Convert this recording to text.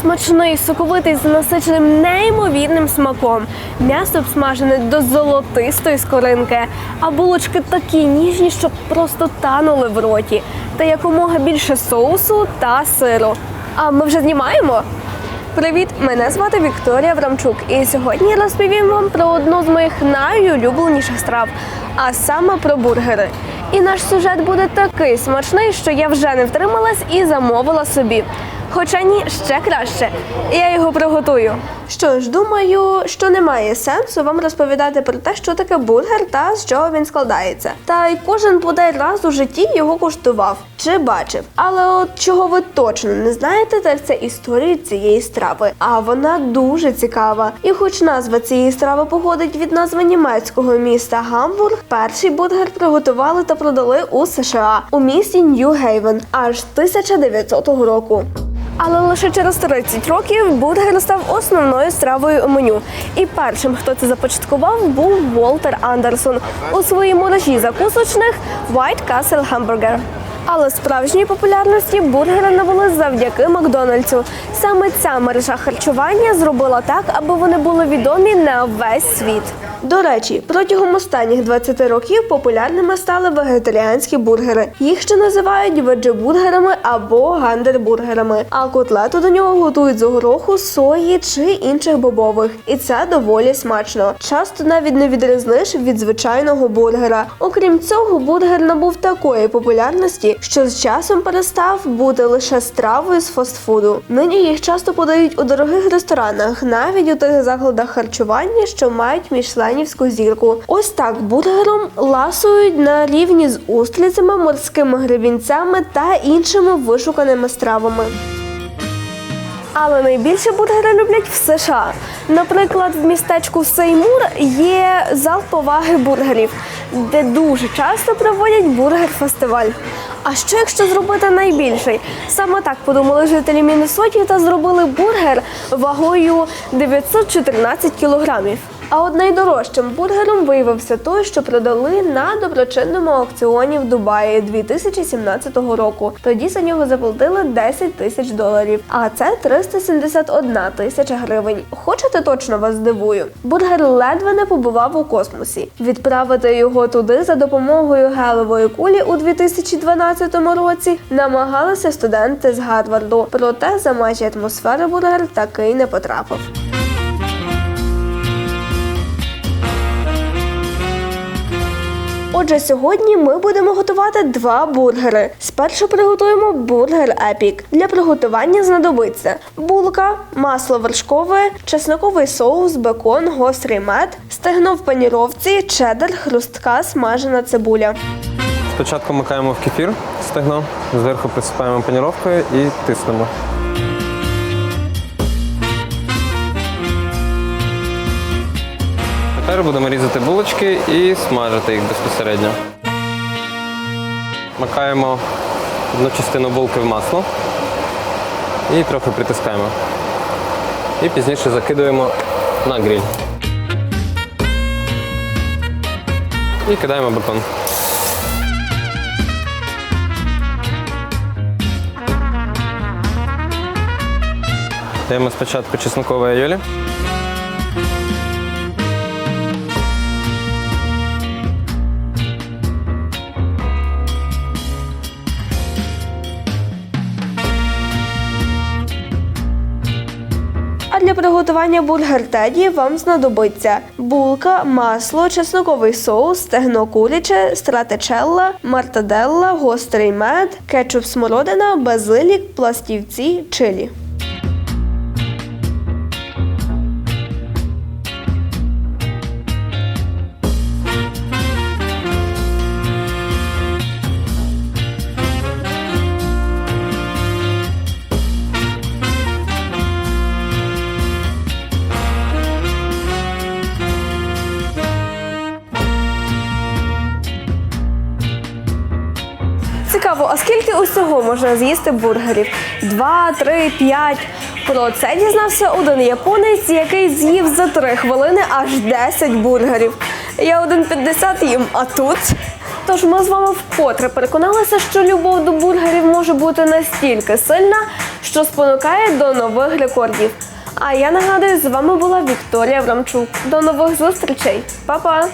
Смачний, соковитий з насиченим неймовірним смаком. М'ясо обсмажене до золотистої скоринки, а булочки такі ніжні, що просто танули в роті. Та якомога більше соусу та сиру. А ми вже знімаємо? Привіт! Мене звати Вікторія Врамчук, і сьогодні розповім вам про одну з моїх найулюбленіших страв, а саме про бургери. І наш сюжет буде такий смачний, що я вже не втрималась і замовила собі. Хоча ні, ще краще. Я його приготую. Що ж, думаю, що немає сенсу вам розповідати про те, що таке бургер та з чого він складається. Та й кожен бодай раз у житті його куштував чи бачив. Але от чого ви точно не знаєте, так це історія цієї страви. А вона дуже цікава. І хоч назва цієї страви походить від назви німецького міста Гамбург, перший бургер приготували та продали у США у місті Нью-Гейвен аж 1900 року. Але лише через 30 років бургер став основною стравою у меню. І першим, хто це започаткував, був Волтер Андерсон у своїй мережі закусочних White Castle Hamburger. Але справжньої популярності бургери набули завдяки Макдональдсу. Саме ця мережа харчування зробила так, аби вони були відомі на весь світ. До речі, протягом останніх 20 років популярними стали вегетаріанські бургери. Їх ще називають веджебургерами або гандербургерами. А котлету до нього готують з гороху, сої чи інших бобових. І це доволі смачно. Часто навіть не відрізниш від звичайного бургера. Окрім цього, бургер набув такої популярності, що з часом перестав бути лише стравою з фастфуду. Нині їх часто подають у дорогих ресторанах, навіть у тих закладах харчування, що мають мішленівську зірку. Ось так бургером ласують на рівні з устрицями, морськими гребінцями та іншими вишуканими стравами. Але найбільше бургери люблять в США. Наприклад, в містечку Сеймур є зал поваги бургерів, де дуже часто проводять бургер-фестиваль. А що якщо зробити найбільший? Саме так подумали жителі Міннесоті та зробили бургер вагою 914 кілограмів. А от найдорожчим бургером виявився той, що продали на доброчинному аукціоні в Дубаї 2017 року. Тоді за нього заплатили 10 тисяч доларів, а це 371 тисяча гривень. Хочете точно вас здивую? Бургер ледве не побував у космосі. Відправити його туди за допомогою гелевої кулі у 2012 році намагалися студенти з Гарварду. Проте за межі атмосфери бургер таки не потрапив. Отже, сьогодні ми будемо готувати два бургери. Спершу приготуємо бургер епік. Для приготування знадобиться булка, масло вершкове, чесноковий соус, бекон, гострий мед, стегно в паніровці, чеддер, хрустка, смажена цибуля. Спочатку макаємо в кефір стегно, зверху присипаємо паніровкою і тиснемо. Тепер будемо різати булочки і смажити їх безпосередньо. Макаємо одну частину булки в масло і трохи притискаємо. І пізніше закидуємо на гриль. І кидаємо бекон. Даємо спочатку чесноковий айолі. Для приготування бургер теді вам знадобиться булка, масло, чесноковий соус, стегно куряче, стратечелла, мартаделла, гострий мед, кетчуп смородина, базилік, пластівці, чилі. Цікаво, а скільки усього можна з'їсти бургерів? Два, три, п'ять. Про це дізнався один японець, який з'їв за три хвилини аж 10 бургерів. Я 1,50 їм, а тут. Тож ми з вами вкотре переконалися, що любов до бургерів може бути настільки сильна, що спонукає до нових рекордів. А я нагадую, з вами була Вікторія Врамчук. До нових зустрічей, Па-па!